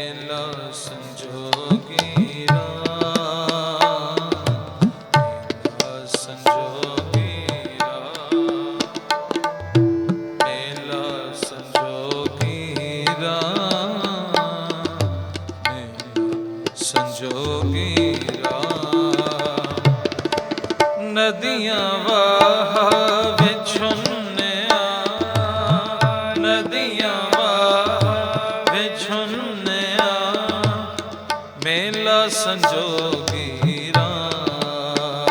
ਮੇਲਾ ਸੰਜੋਗੀ ਮੇਲਾ ਸੰਜੋਗੀ ਰਾਮ। ਮੇਲਾ ਨਦੀਆਂ ਸੰਜੋਗੀ ਰਾਮ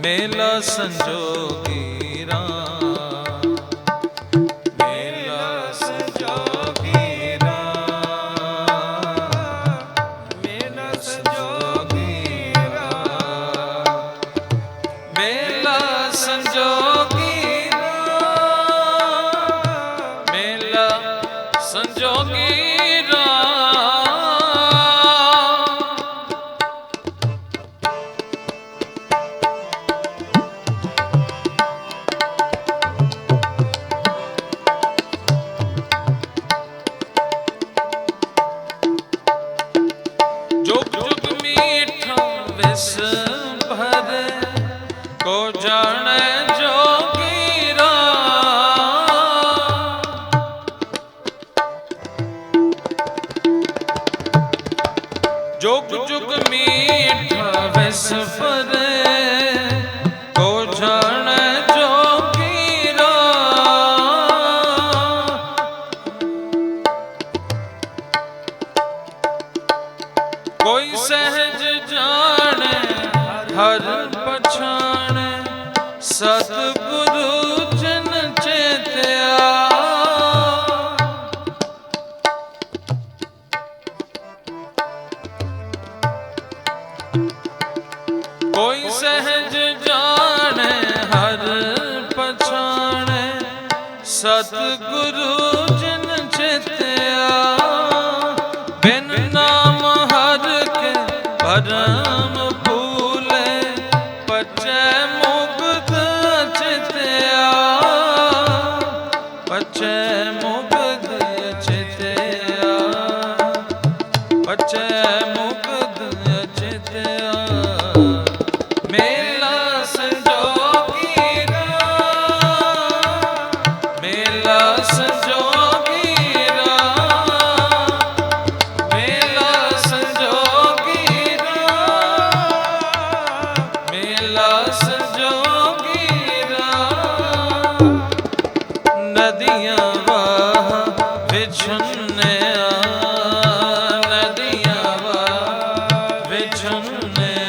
ਮੇਲਾ ਸੰਜੋਗ ਸਤਿਗੁਰੂ ਜਨ ਚੇਤਿਆ। ਕੋਈ ਸਹਿਜ ਜਾਣੇ, ਹਰ ਪਛਾਣੇ। ਸਤਿਗੁਰੂ ਜਨ ਚੇਤਿਆ। ਨਾਮ ਹਰ ਕੇ ਭਰਮ ਭੂਲੇ, ਪਚੈ man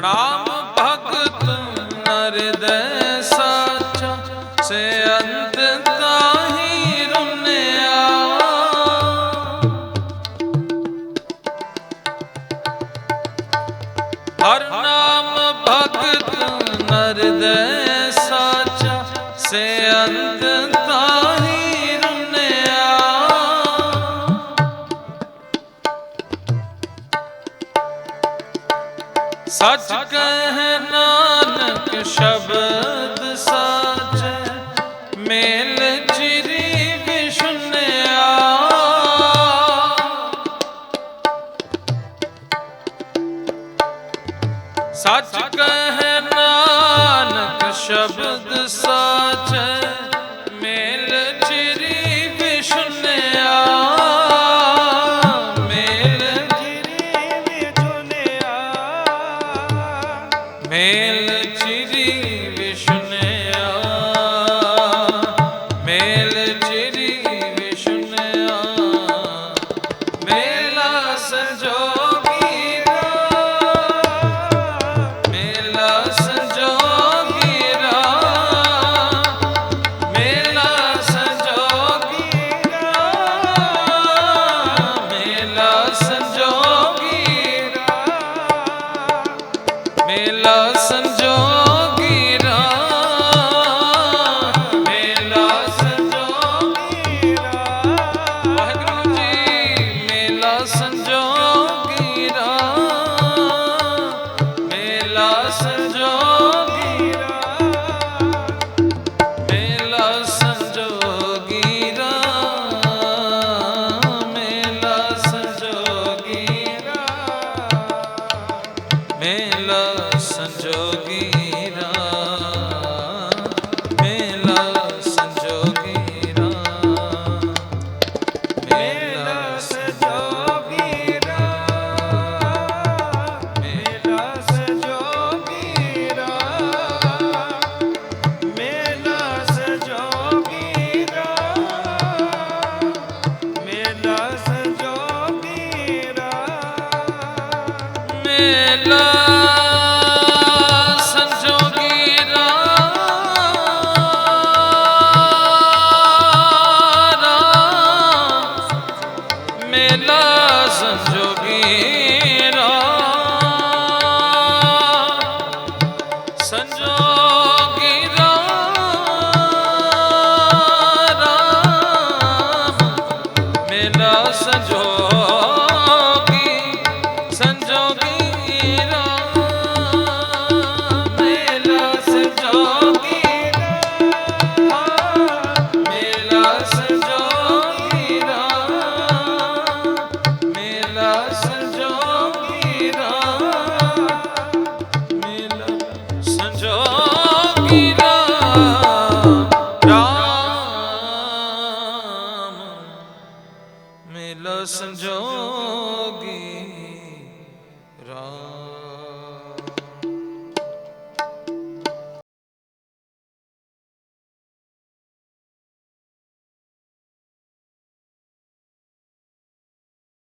哪呢